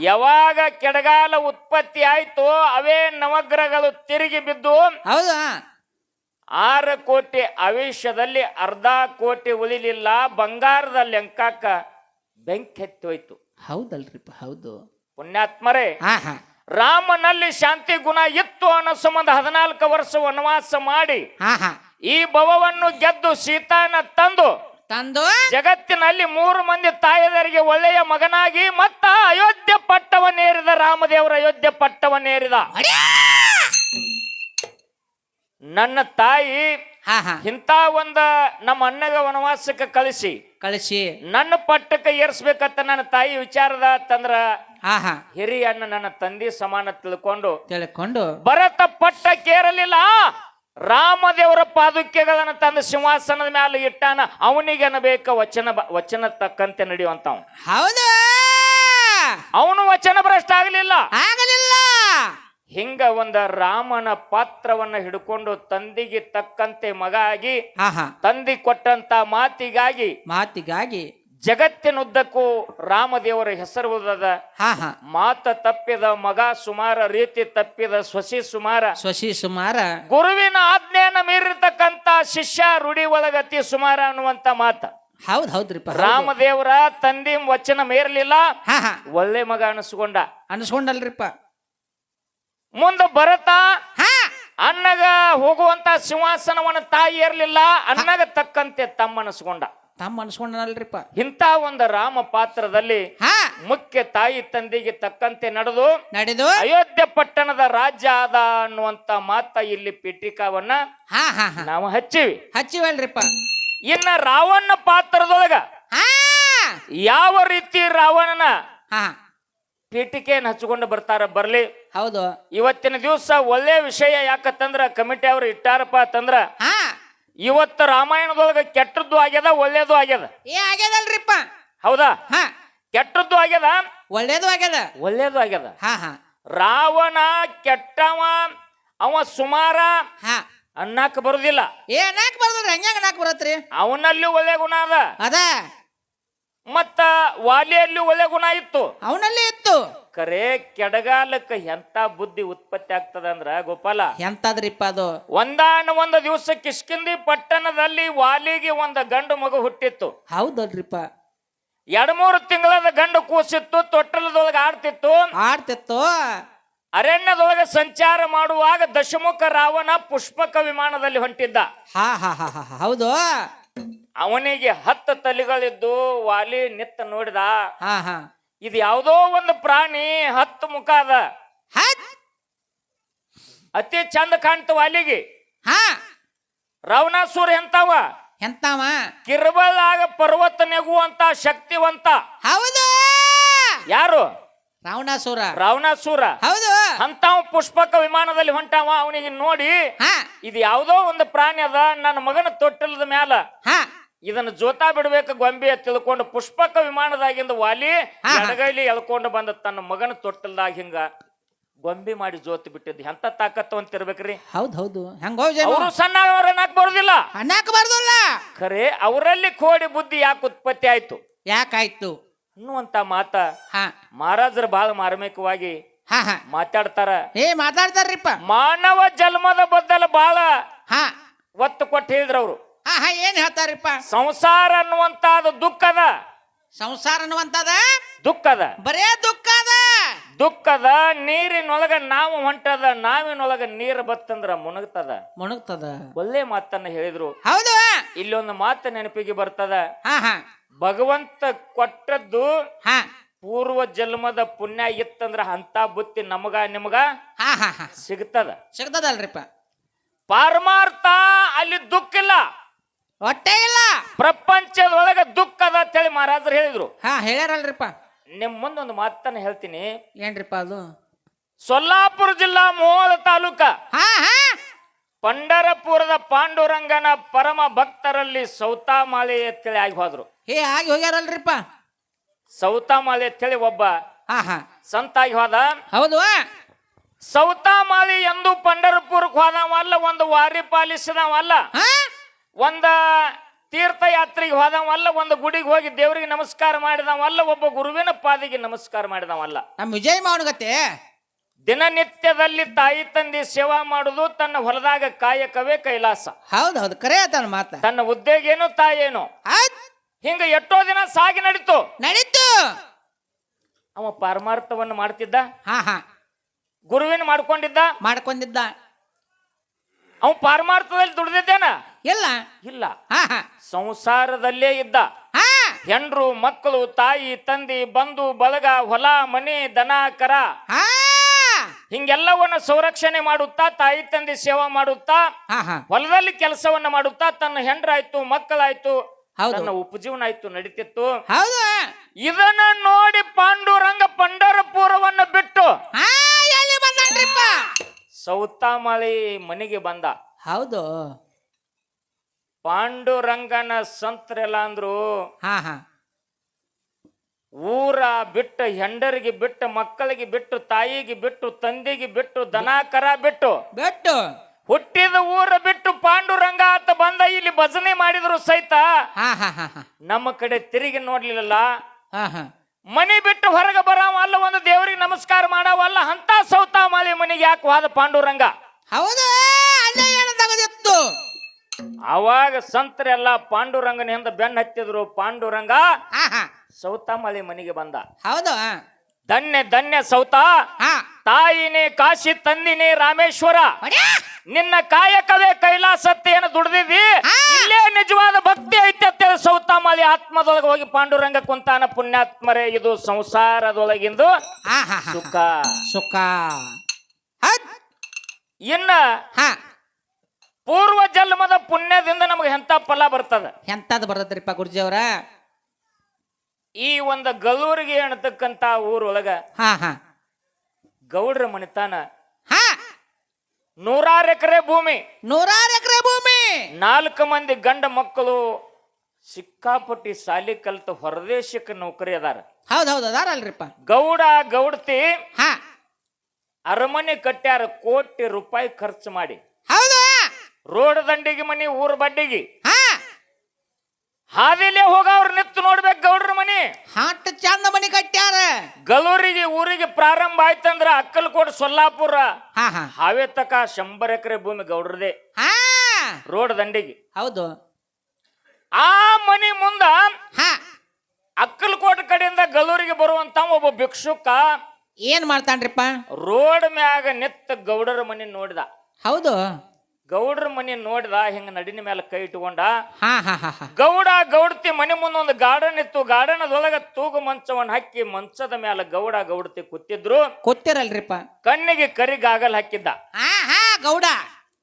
ಯಾವಾಗ ಕೆಡಗಾಲ ಉತ್ಪತ್ತಿ ಆಯ್ತು ಅವೇ ನವಗ್ರಹಗಳು ತಿರುಗಿ ಬಿದ್ದು ಹೌದು ಆರು ಕೋಟಿ ಆವೇಶದಲ್ಲಿ ಅರ್ಧ ಕೋಟಿ ಉಳಿಲಿಲ್ಲ. ಬಂಗಾರದ ಲೆಂಕಾಕ ಬೆಂಕಿ ಹತ್ತಿ ಹೋಯ್ತು ಹೌದಲ್ರಿಪ್ಪ ಹೌದು. ಪುಣ್ಯಾತ್ಮರೇ ರಾಮನಲ್ಲಿ ಶಾಂತಿ ಗುಣ ಇತ್ತು ಅನ್ನೋ ಸಂಬಂಧ ಹದಿನಾಲ್ಕು ವರ್ಷ ವನವಾಸ ಮಾಡಿ ಈ ಭವವನ್ನು ಗೆದ್ದು ಸೀತಾನ ತಂದು ತಂದು? ಜಗತ್ತಿನಲ್ಲಿ ಮೂರು ಮಂದಿ ತಾಯದರಿಗೆ ಒಳ್ಳೆಯ ಮಗನಾಗಿ ಮತ್ತ ಅಯೋಧ್ಯ ಪಟ್ಟವನ್ನೇರಿದ ರಾಮದೇವರ ಅಯೋಧ್ಯ ಪಟ್ಟವನ್ನೇರಿದ! ನನ್ನ ತಾಯಿ ಇಂತ ಒಂದ ನಮ್ಮ ಅಣ್ಣಗ ವನವಾಸಕ್ಕೆ ಕಳಿಸಿ. ಕಳಿಸಿ. ನನ್ನ ಪಟ್ಟಕ್ಕೆ ಏರ್ಸ್ಬೇಕಂತ ನನ್ನ ತಾಯಿ ವಿಚಾರದ ತಂದ್ರ ಹಿರಿಯ ಅಣ್ಣ ನನ್ನ ತಂದೆ ಸಮಾನ ತಿಳ್ಕೊಂಡು ತಿಳ್ಕೊಂಡು. ಭರತ ಪಟ್ಟಕ್ಕೇರಲಿಲ್ಲ ರಾಮದೇವರ ಪಾದುಕೆಗಳನ್ನ ತಂದು ಸಿಂಹಾಸನದ ಮೇಲೆ ಇಟ್ಟಾನ ಅವನಿಗೆ ಅನಬೇಕ ವಚನ ವಚನ ತಕ್ಕಂತೆ ನಡೆಯುವಂತ ಅವನು. ವಚನ ಭ್ರಷ್ಟ ಆಗಲಿಲ್ಲ. ಹಿಂಗ ಒಂದ ರಾಮನ ಪಾತ್ರವನ್ನ ಹಿಡ್ಕೊಂಡು ತಂದಿಗೆ ತಕ್ಕಂತೆ ಮಗ ಆಗಿ ತಂದಿ ಕೊಟ್ಟಂತ ಮಾತಿಗಾಗಿ ಮಾತಿಗಾಗಿ ಜಗತ್ತಿನುದ್ದಕ್ಕೂ ರಾಮದೇವರ ಹೆಸರು ಮಾತ ತಪ್ಪಿದ ಮಗ ಸುಮಾರ ರೀತಿ ತಪ್ಪಿದ ಸ್ವಸಿ ಸುಮಾರ. ಸ್ವಸಿ ಸುಮಾರ. ಗುರುವಿನ ಆಜ್ಞೆಯನ್ನು ಮೀರಿರ್ತಕ್ಕಂತ ಶಿಷ್ಯ ರೂಢಿ ಒಳಗತಿ ಸುಮಾರ ಅನ್ನುವಂತ ಮಾತ. ಹೌದ್ ಹೌದ್ರಿಪ್ಪ ರಾಮದೇವರ ತಂದಿ ವಚನ ಮೇರ್ಲಿಲ್ಲ. ಒಳ್ಳೆ ಮಗ ಅನಿಸ್ಕೊಂಡ. ಅನ್ಸ್ಕೊಂಡಲ್ರಿಪ್ಪ. ಮುಂದ ಬರತಾ ಹಾ. ಅಣ್ಣಗ ಹೋಗುವಂತ ಸಿಂಹಾಸನವನ್ನ ತಾಯಿ ಇರಲಿಲ್ಲ ಅಣ್ಣಗ ತಕ್ಕಂತೆ ತಮ್ಮ ಅನಿಸ್ಕೊಂಡ. ತಮ್ಮ ಅನ್ಸ್ಕೊಂಡನಲ್ರಿಪ್ಪ. ಇಂಥ ಒಂದು ರಾಮ ಪಾತ್ರದಲ್ಲಿ ಹಾ. ಮುಖ್ಯ ತಾಯಿ ತಂದೆಗೆ ತಕ್ಕಂತೆ ನಡೆದು ನಡೆದು. ಅಯೋಧ್ಯೆ ಪಟ್ಟಣದ ರಾಜ್ಯ ಆದ ಅನ್ನುವಂತ ಮಾತ ಇಲ್ಲಿ ಪೀಠಿಕಾವನ್ನ ಹಾ ಹಾ ಹಾ. ನಾವು ಹಚ್ಚಿವಿ. ಹಚ್ಚಿವಲ್ರಿಪ್ಪ. ಇನ್ನ ರಾವಣ ಪಾತ್ರದೊಳಗ ಹಾ. ಯಾವ ರೀತಿ ರಾವಣನ ಹಾ. ಪೀಠಿಕೆಯನ್ನು ಹಚ್ಕೊಂಡು ಬರ್ತಾರ ಬರ್ಲಿ. ಹೌದು. ಇವತ್ತಿನ ದಿವಸ ಒಳ್ಳೆ ವಿಷಯ ಯಾಕತ್ತಂದ್ರ ಕಮಿಟಿ ಅವ್ರು ಇಟ್ಟಾರಪ್ಪ ಅಂತಂದ್ರ ಹಾ. ಇವತ್ತು ರಾಮಾಯಣದೊಳಗ ಕೆಟ್ಟದ್ದು ಆಗ್ಯದ ಒಳ್ಳೇದು ಆಗ್ಯದ? ಏ ಆಗ್ಯದಲ್ರಿಪ್ಪ. ಹೌದಾ? ಹಾ. ಕೆಟ್ಟದ್ದು ಆಗ್ಯದ? ಒಳ್ಳೇದು ಆಗ್ಯದ. ಒಳ್ಳೇದು ಆಗ್ಯದ? ಹಾ ಹಾ. ರಾವಣ ಕೆಟ್ಟವ ಅವ ಸುಮಾರ ಹಾ. ಅನ್ನಕ್ ಬರುದಿಲ್ಲ. ಏ ನಾಕ್ ಬರ್ದ್ರಿ ಹಂಗ್ಯಾಂಗ ನಾಕ್ ಬರತ್ರಿ? ಅವನಲ್ಲಿ ಒಳ್ಳೆ ಗುಣ ಅದ. ಅದ? ಮತ್ತ ವಾಲಿಯಲ್ಲಿ ಒಳ್ಳೆ ಗುಣ ಇತ್ತು. ಅವನಲ್ಲಿ ಇತ್ತು ಕರೆ ಕೆಡಗಾಲಕ್ಕ ಎಂತ ಬುದ್ಧಿ ಉತ್ಪತ್ತಿ ಆಗ್ತದ ಅಂದ್ರ ಗೋಪಾಲ ಎಂತಾದ್ರಿಪ್ಪ ಅದು? ಒಂದಾನ ಒಂದು ದಿವಸ ಕಿಷ್ಕಿಂದಿ ಪಟ್ಟಣದಲ್ಲಿ ವಾಲಿಗೆ ಒಂದು ಗಂಡು ಮಗು ಹುಟ್ಟಿತ್ತು. ಹೌದಲ್ರಿಪ್ಪ. ಎರಡ್ಮೂರು ತಿಂಗಳದ ಗಂಡು ಕೂಸಿತ್ತು ತೊಟ್ಟಲದೊಳಗೆ ಆಡ್ತಿತ್ತು. ಆಡ್ತಿತ್ತು. ಅರಣ್ಯದೊಳಗೆ ಸಂಚಾರ ಮಾಡುವಾಗ ದಶಮುಖ ರಾವಣ ಪುಷ್ಪಕ ವಿಮಾನದಲ್ಲಿ ಹೊಂಟಿದ್ದ. ಹಾ ಹಾ ಹಾ ಹಾ ಹಾ, ಹೌದು. ಅವನಿಗೆ ಹತ್ತು ತಲೆಗಳಿದ್ದು ವಾಲಿ ನಿತ್ತ ನೋಡಿದ. ಹಾ ಹಾ. ಇದು ಯಾವುದೋ ಒಂದು ಪ್ರಾಣಿ ಹತ್ತು ಮುಖ ಅದ. ಹತ್? ಅತಿ ಚಂದ ಕಾಣ್ತವ ಅಲ್ಲಿಗೆ. ಹಾ. ರಾವಣಾಸುರ ಎಂತವ? ಎಂತಾವ? ಕಿರ್ಬಲಾಗ ಪರ್ವತ ನೆಗುವಂತ ಶಕ್ತಿವಂತ. ಹೌದು. ಯಾರು? ರಾವಣಾಸುರ. ರಾವಣಾಸುರ. ಹೌದು. ಅಂತಾವ್ ಪುಷ್ಪಕ ವಿಮಾನದಲ್ಲಿ ಹೊಂಟಾವ ಅವನಿಗೆ ನೋಡಿ. ಹಾ. ಇದು ಯಾವುದೋ ಒಂದು ಪ್ರಾಣಿ ಅದ. ನನ್ನ ಮಗನ ತೊಟ್ಟಿಲ್ದ ಮ್ಯಾಲ. ಹಾ. ಇದನ್ನ ಜೋತಾ ಬಿಡ್ಬೇಕು ಗೊಂಬೆ ತಿಳ್ಕೊಂಡು ಪುಷ್ಪಕ ವಿಮಾನದಾಗಿಂದ ವಾಲಿ. ಎಡಗೈಲಿ ಎಳ್ಕೊಂಡು ಬಂದ ತನ್ನ ಮಗನ ತೊಟ್ಟಲ್ದಾಗ ಹಿಂಗ ಗೊಂಬೆ ಮಾಡಿ ಜೋತ್ ಬಿಟ್ಟಿದ್ದು. ಎಂತ ತಾಕತ್ತು ಅಂತ ಇರ್ಬೇಕ್ರಿ ಹೌದು ಹೌದು. ಅವರು ಸಣ್ಣ ಅನ್ನಕ್ ಬರುದಿಲ್ಲ. ಅನ್ನಕ್ ಬರ್ದಲ್ಲ. ಖರೆ ಅವರಲ್ಲಿ ಕೋಡಿ ಬುದ್ಧಿ ಯಾಕೆ ಉತ್ಪತ್ತಿ ಆಯ್ತು? ಯಾಕಾಯ್ತು ಅನ್ನುವಂತ ಮಾತ ಮಹಾರಾಜರು ಬಹಳ ಮಾರ್ಮಿಕವಾಗಿ ಮಾತಾಡ್ತಾರ. ಏ ಮಾತಾಡ್ತಾರ್ರಿಪ್ಪ. ಮಾನವ ಜನ್ಮದ ಬದ್ದಲ ಬಹಳ ಒತ್ತು ಕೊಟ್ಟು ಹೇಳಿದ್ರು ಅವರು. ಹಾ ಹಾ ಏನ್ ಹೇಳ್ತಾರಪ್ಪ? ಸಂಸಾರ ಅನ್ನುವಂತಾದ ದುಃಖದ. ಸಂಸಾರ ಅನ್ನುವಂತದ ದುಃಖದ. ಬರೇ ದುಃಖ ಅದ ದುಃಖದ ನೀರಿನೊಳಗ ನಾವು ಹೊಂಟದ ನಾವಿನೊಳಗ ನೀರು ಬತ್ತಂದ್ರ ಮುಣಗ್ತದ. ಮುಣಗ್ತದ. ಒಳ್ಳೆ ಮಾತನ್ನ ಹೇಳಿದ್ರು. ಹೌದು. ಇಲ್ಲೊಂದು ಮಾತು ನೆನಪಿಗೆ ಬರ್ತದ. ಹಾ ಹಾ. ಭಗವಂತ ಕೊಟ್ಟದ್ದು ಹಾ. ಪೂರ್ವ ಜನ್ಮದ ಪುಣ್ಯ ಇತ್ತಂದ್ರ ಅಂತ ಬುತ್ತಿ ನಮಗ ನಿಮಗ ಹಾ ಹಾ ಹಾ. ಸಿಗ್ತದ. ಸಿಗ್ತದಲ್ರಿಪ್ಪ. ಪಾರಮಾರ್ಥ ಅಲ್ಲಿ ದುಃಖ ಇಲ್ಲ. ಹೊಟ್ಟೆ ಇಲ್ಲ. ಪ್ರಪಂಚದೊಳಗೆ ದುಃಖ ಅದ ಅಂತೇಳಿ ಮಹಾರಾಜರು ಹೇಳಿದ್ರು. ಹಾ ಹೇಳ್ಯಾರಲ್ರಿಪ್ಪ. ನಿಮ್ ಮುಂದೊಂದು ಮಾತನ್ನ ಹೇಳ್ತೀನಿ. ಏನ್ರಿಪ್ಪ ಅದು? ಸೊಲ್ಲಾಪುರ ಜಿಲ್ಲಾ ಮೋಲ ತಾಲೂಕ. ಹಾ ಹಾ. ಪಂಡರಪುರದ ಪಾಂಡುರಂಗನ ಪರಮ ಭಕ್ತರಲ್ಲಿ ಸೌತಾಮಾಲೆ ಅಂತೇಳಿ ಆಗಿ ಹೋದ್ರು. ಏ ಆಗಿ ಹೋಗ್ಯಾರಲ್ರಿಪ್ಪ. ಅಂತ ಅಂತೇಳಿ ಒಬ್ಬ ಹಾ ಹಾ. ಸಂತ ಆಗಿ ಹೋದ. ಹೌದು. ಸೌತಾಮಾಲಿ ಎಂದು ಪಂಡರಪುರಕ್ಕೆ ಹೋದವಲ್ಲ ಒಂದು ವಾರಿ ಪಾಲಿಸಿದವಲ್ಲ. ಹಾ. ಒಂದ ತೀರ್ಥಯಾತ್ರೆಗೆ ಹೋದವಲ್ಲ ಒಂದು ಗುಡಿಗೆ ಹೋಗಿ ದೇವರಿಗೆ ನಮಸ್ಕಾರ ಮಾಡಿದವಲ್ಲ ಒಬ್ಬ ಗುರುವಿನ ಪಾದಿಗೆ ನಮಸ್ಕಾರ ಮಾಡಿದವಲ್ಲ ನಮ್ಮ ವಿಜಯ ಮಾವನಗತ್ತೆ ದಿನನಿತ್ಯದಲ್ಲಿ ತಾಯಿ ತಂದೆ ಸೇವಾ ಮಾಡುದು ತನ್ನ ಹೊಲದಾಗ ಕಾಯಕವೇ ಕೈಲಾಸ. ಹೌದು ಹೌದು ಕರೆ ಆತನ ಮಾತ. ತನ್ನ ಉದ್ಯೋಗ ಏನು ತಾಯೇನು ಆಯ್ತ್. ಹಿಂಗ ಎಷ್ಟೋ ದಿನ ಸಾಗಿ ನಡೀತು. ನಡೀತು. ಅವ ಪಾರಮಾರ್ಥವನ್ನು ಮಾಡ್ತಿದ್ದ? ಹಾ ಹಾ. ಗುರುವಿನ ಮಾಡ್ಕೊಂಡಿದ್ದ? ಮಾಡ್ಕೊಂಡಿದ್ದ. ಅವ ಪರಮಾರ್ಥದಲ್ಲಿ ದುಡ್ದಿದ್ದೇನ? ಇಲ್ಲ. ಇಲ್ಲ. ಸಂಸಾರದಲ್ಲೇ ಇದ್ದ. ಹೆಂಡ್ರು ಮಕ್ಕಳು ತಾಯಿ ತಂದಿ ಬಂಧು ಬಳಗ ಹೊಲ ಮನೆ ದನ ಕರ. ಹಿಂಗೆಲ್ಲವನ್ನ ಸಂರಕ್ಷಣೆ ಮಾಡುತ್ತಾ ತಾಯಿ ತಂದೆ ಸೇವಾ ಮಾಡುತ್ತಾ ಹೊಲದಲ್ಲಿ ಕೆಲಸವನ್ನ ಮಾಡುತ್ತಾ ತನ್ನ ಹೆಂಡ್ರಾಯ್ತು ಮಕ್ಕಳಾಯ್ತು ತನ್ನ ಉಪಜೀವನ ಆಯ್ತು ನಡೀತಿತ್ತು ಇದನ್ನ ನೋಡಿ ಪಾಂಡುರಂಗ ಪಂಡರಪುರವನ್ನ ಬಿಟ್ಟು ಸೌತಾಮಳಿ ಮನೆಗೆ ಬಂದ. ಹೌದು. ಪಾಂಡುರಂಗನ ಸಂತ್ರೆಲ್ಲ ಅಂದ್ರು ಹಾ ಹಾ. ಊರ ಬಿಟ್ಟು ಹೆಂಡರಿಗೆ ಬಿಟ್ಟು ಮಕ್ಕಳಿಗೆ ಬಿಟ್ಟು ತಾಯಿಗೆ ಬಿಟ್ಟು ತಂದೆಗೆ ಬಿಟ್ಟು ದನ ಕರ ಬಿಟ್ಟು ಬಿಟ್ಟು. ಹುಟ್ಟಿದ ಊರ ಬಿಟ್ಟು ಪಾಂಡುರಂಗ ಅಂತ ಬಂದ ಇಲ್ಲಿ ಭಜನೆ ಮಾಡಿದ್ರು ಸಹಿತ ಹಾ ಹಾ ಹಾ ಹಾ. ನಮ್ಮ ಕಡೆ ತಿರುಗಿ ನೋಡ್ಲಿಲ್ಲ ಹಾ ಹಾ. ಮನಿ ಬಿಟ್ಟು ಹೊರಗೆ ಬರವಲ್ಲ ಒಂದು ದೇವರಿಗೆ ನಮಸ್ಕಾರ ಮಾಡವಲ್ಲ ಅಂತ ಸೌತಾಮಾಳಿ ಮನೆಗೆ ಯಾಕೆ ಹೋದ ಪಾಂಡುರಂಗ? ಹೌದು ಅಲ್ಲೇ ಏನು ತೆಗೆದಿತ್ತು. ಅವಾಗ ಸಂತರೆಲ್ಲ ಪಾಂಡುರಂಗನ ಹಿಂದ ಬೆನ್ನ ಹತ್ತಿದ್ರು. ಪಾಂಡುರಂಗ ಸೌತಾಮಾಳಿ ಮನೆಗೆ ಬಂದ. ಹೌದು ಧನ್ಯ ಧನ್ಯ ಸೌತ. ತಾಯಿನಿ ಕಾಶಿ ತಂದಿನಿ ರಾಮೇಶ್ವರ. ನಿನ್ನ ಕಾಯಕವೇ ಕೈಲಾಸತ್ತೆಯನ್ನು ಏನು ದುಡ್ದಿದ್ವಿ ಇಲ್ಲೇ ನಿಜವಾದ ಭಕ್ತಿ ಐತೆ ಅಂತೇಳಿ ಸೌತಾಮಾಳಿ ಆತ್ಮದೊಳಗೆ ಹೋಗಿ ಪಾಂಡುರಂಗ ಕುಂತಾನ. ಪುಣ್ಯಾತ್ಮರೇ ಇದು ಸಂಸಾರದೊಳಗಿಂದು ಸುಖ. ಸುಖ. ಇನ್ನ ಪೂರ್ವ ಜನ್ಮದ ಪುಣ್ಯದಿಂದ ನಮಗೆ ಎಂತ ಫಲ ಬರ್ತದ? ಎಂತದ್ ಬರ್ತದ್ರಿಪ್ಪ ಗುರುಜಿಯವರ? ಈ ಒಂದು ಗಲ್ಲೂರಿಗೆ ಅನ್ನತಕ್ಕಂತ ಊರೊಳಗ ಹಾ ಹಾ. ಗೌಡ್ರ ಮನಿತಾನ ಹಾ. ನೂರಾರು ಎಕರೆ ಭೂಮಿ. ನೂರಾರು ಎಕರೆ ಭೂಮಿ. ನಾಲ್ಕು ಮಂದಿ ಗಂಡ ಮಕ್ಕಳು ಸಿಕ್ಕಾಪಟ್ಟಿ ಸಾಲಿ ಕಲ್ತು ಹೊರದೇಶಕ್ಕೆ ನೌಕರಿ ಅದಾರ. ಹೌದ್ ಹೌದು ಅದಾರಲ್ರಿಪ್ಪ. ಗೌಡ ಗೌಡತಿ ಹಾ. ಅರಮನೆ ಕಟ್ಟ್ಯಾರ ಕೋಟಿ ರೂಪಾಯಿ ಖರ್ಚು ಮಾಡಿ. ರೋಡ್ ದಂಡಿಗೆ ಮನಿ ಊರ್ ಬಡ್ಡಿಗೆ. ಹಾ. ಹಾದಿಲೇ ಹೋಗವ್ರ ನಿತ್ತು ನೋಡ್ಬೇಕು ಗೌಡ್ರ ಮನಿ. ಹಾಟ್ ಚಂದ ಮನಿ ಕಟ್ಟ್ಯಾರ. ಗಲೂರಿಗೆ ಊರಿಗೆ ಪ್ರಾರಂಭ ಆಯ್ತಂದ್ರ ಅಕ್ಕಲಕೋಟ ಸೊಲ್ಲಾಪುರ. ಹಾ ಹಾ. ಹಾವೇ ತಕ ಶಂಬರ್ ಎಕರೆ ಭೂಮಿ ಗೌಡ್ರದೇ. ಹಾ. ರೋಡ್ ದಂಡಿಗೆ. ಹೌದು. ಆ ಮನಿ ಮುಂದ ಹಾ. ಅಕ್ಕಲಕೋಟ ಕಡೆಯಿಂದ ಗಲೂರಿಗೆ ಬರುವಂತ ಒಬ್ಬ ಭಿಕ್ಷುಕ ಏನ್ ಮಾಡ್ತಾನ್ರಿಪ್ಪ? ರೋಡ್ ಮ್ಯಾಗ ನಿತ್ತ ಗೌಡರ ಮನಿ ನೋಡಿದ. ಹೌದು. ಗೌಡ್ರ ಮನೆ ನೋಡಿದ ಹಿಂಗ ನಡಿನ ಮೇಲೆ ಕೈ ಇಟ್ಕೊಂಡ ಹಾ ಹಾ ಹಾ ಹಾ. ಗೌಡ ಗೌಡತಿ ಮನೆ ಮುಂದೆ ಒಂದು ಗಾರ್ಡನ್ ಇತ್ತು. ಗಾರ್ಡನ್ ಅದೊಳಗ ತೂಗು ಮಂಚವನ್ನ ಹಾಕಿ ಮಂಚದ ಮೇಲೆ ಗೌಡ ಗೌಡತಿ ಕೂತಿದ್ರು. ಕೂತಿರಲ್ರಿಪ್ಪ. ಕಣ್ಣಿಗೆ ಕರಿ ಗಾಗಲ್ ಹಾಕಿದ್ದ. ಹಾ ಹಾ ಗೌಡ.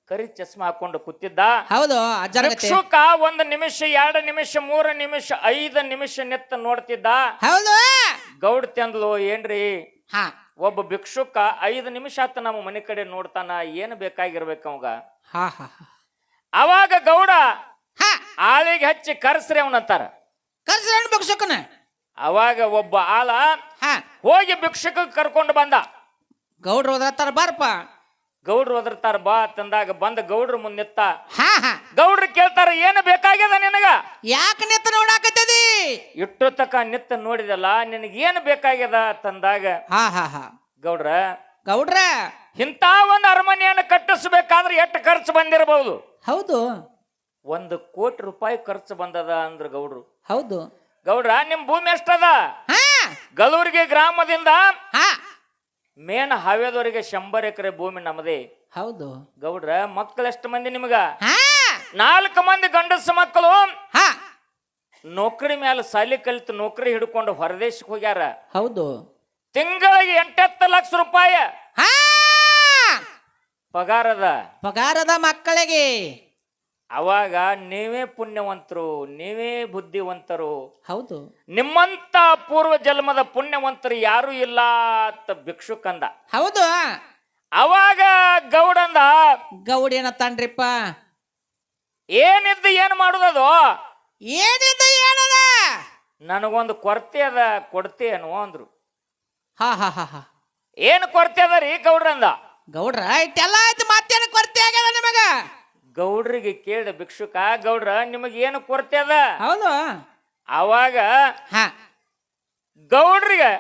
ಕರಿ ಚಸ್ಮಾ ಹಾಕೊಂಡು ಕೂತಿದ್ದ. ಹೌದು ಅಜ್ಜರಗತ್ತೆ ಭಿಕ್ಷುಕ ಒಂದು ನಿಮಿಷ ಎರಡು ನಿಮಿಷ ಮೂರು ನಿಮಿಷ ಐದು ನಿಮಿಷ ನಿತ್ತ ನೋಡ್ತಿದ್ದ. ಹೌದು. ಗೌಡತಿ ಅಂದ್ಲು ಏನ್ರಿ? ಹಾ. ಒಬ್ಬ ಭಿಕ್ಷುಕ ಐದು ನಿಮಿಷ ಆತ ನಮ್ಮ ಮನೆ ಕಡೆ ನೋಡ್ತಾನ ಏನು ಬೇಕಾಗಿರ್ಬೇಕು ಅವಾಗ? ಹಾ ಹಾ ಹಾ. ಅವಾಗ ಗೌಡ ಹಾ. ಆಳಿಗೆ ಹಚ್ಚಿ ಕರ್ಸ್ರಿ ಅವನಂತಾರ ಕರ್ಸಿ ಹೆಣ್ಣು ಭಿಕ್ಷಕನ. ಅವಾಗ ಒಬ್ಬ ಆಳ ಹಾ. ಹೋಗಿ ಭಿಕ್ಷಕ ಕರ್ಕೊಂಡು ಬಂದ. ಗೌಡ್ರು ಓದ್ರತ್ತಾರ ಬಾರಪ್ಪ. ಗೌಡ್ರು ಒದರ್ತಾರ ಬಾ ತಂದಾಗ ಬಂದ ಗೌಡ್ರ ಮುಂದ್ ನಿತ್ತ ಹಾ ಹಾ. ಗೌಡ್ರು ಕೇಳ್ತಾರ ಏನು ಬೇಕಾಗ್ಯದ ನಿನಗ? ಯಾಕೆ ನಿತ್ತ ನೋಡಾಕತ್ತದಿ? ಇಟ್ಟು ತಕ ನಿತ್ತ ನೋಡಿದಲ್ಲ ನಿನಗೆ ಏನು ಬೇಕಾಗ್ಯದ? ತಂದಾಗ ಹಾ ಹಾ ಹಾ. ಗೌಡ್ರ ಗೌಡ್ರ ಇಂಥ ಒಂದು ಅರಮನೆಯನ್ನು ಕಟ್ಟಿಸ್ಬೇಕಾದ್ರೆ ಎಷ್ಟು ಖರ್ಚು ಬಂದಿರಬಹುದು? ಹೌದು. ಒಂದು ಕೋಟಿ ರೂಪಾಯಿ ಖರ್ಚು ಬಂದದ ಅಂದ್ರ ಗೌಡ್ರು. ಹೌದು. ಗೌಡ್ರ ನಿಮ್ ಭೂಮಿ ಎಷ್ಟದ? ಹಾ. ಗಲೂರಿಗೆ ಗ್ರಾಮದಿಂದ ಹಾ. ಮೇನ್ ಹಾವೇದವರಿಗೆ ಶಂಬರ್ ಎಕರೆ ಭೂಮಿ ನಮ್ಮದೇ ಹೌದು. ಗೌಡ್ರ ಮಕ್ಕಳು ಎಷ್ಟು ಮಂದಿ ನಿಮ್ಗ? ಹಾ. ನಾಲ್ಕು ಮಂದಿ ಗಂಡಸ ಮಕ್ಕಳು. ಹಾ. ನೌಕರಿ ಮೇಲೆ ಸಾಲಿ ಕಲಿತು ನೌಕರಿ ಹಿಡ್ಕೊಂಡು ಹೊರದೇಶಕ್ಕೆ ಹೋಗ್ಯಾರ. ಹೌದು. ತಿಂಗಳಿಗೆ ಎಂಟತ್ತು ಲಕ್ಷ ರೂಪಾಯಿ. ಹಾ. ಪಗಾರದ. ಪಗಾರದ ಮಕ್ಕಳಿಗೆ. ಅವಾಗ ನೀವೇ ಪುಣ್ಯವಂತರು ನೀವೇ ಬುದ್ಧಿವಂತರು. ಹೌದು. ನಿಮ್ಮಂತ ಪೂರ್ವ ಜನ್ಮದ ಪುಣ್ಯವಂತರು ಯಾರು ಇಲ್ಲ ಅಂತ ಭಿಕ್ಷುಕಂದ ಹೌದು. ಅವಾಗ ಗೌಡಂದ ಗೌಡ ಏನತ್ತಾನ್ರಿಪ್ಪ ಏನಿದ್ದು ಏನ್ ಮಾಡುದದು ಏನಿದ್ದು ಏನದ? ನನಗೊಂದು ಕೊರತೆ ಅದ ಕೊಡ್ತೇನು ಅಂದ್ರು. ಹಾ ಹಾ ಹಾ ಹಾ. ಏನು ಕೊರತೆ ಅದ ರೀ ಗೌಡ್ರಂದ ಗೌಡ್ರ ಇಟ್ಟೆಲ್ಲ ಆಯ್ತು ಮತ್ತೇನು ಕೊರತೆ ಆಗ್ಯದ ನಿಮಗ? ಗೌಡ್ರಿಗೆ ಕೇಳಿದ ಭಿಕ್ಷುಕ ಗೌಡ್ರ ನಿಮಗೆ ಏನು ಕೊರತೆ ಅದ? ಹೌದು. ಅವಾಗ ಹಾ. ಗೌಡ್ರಿಗೆ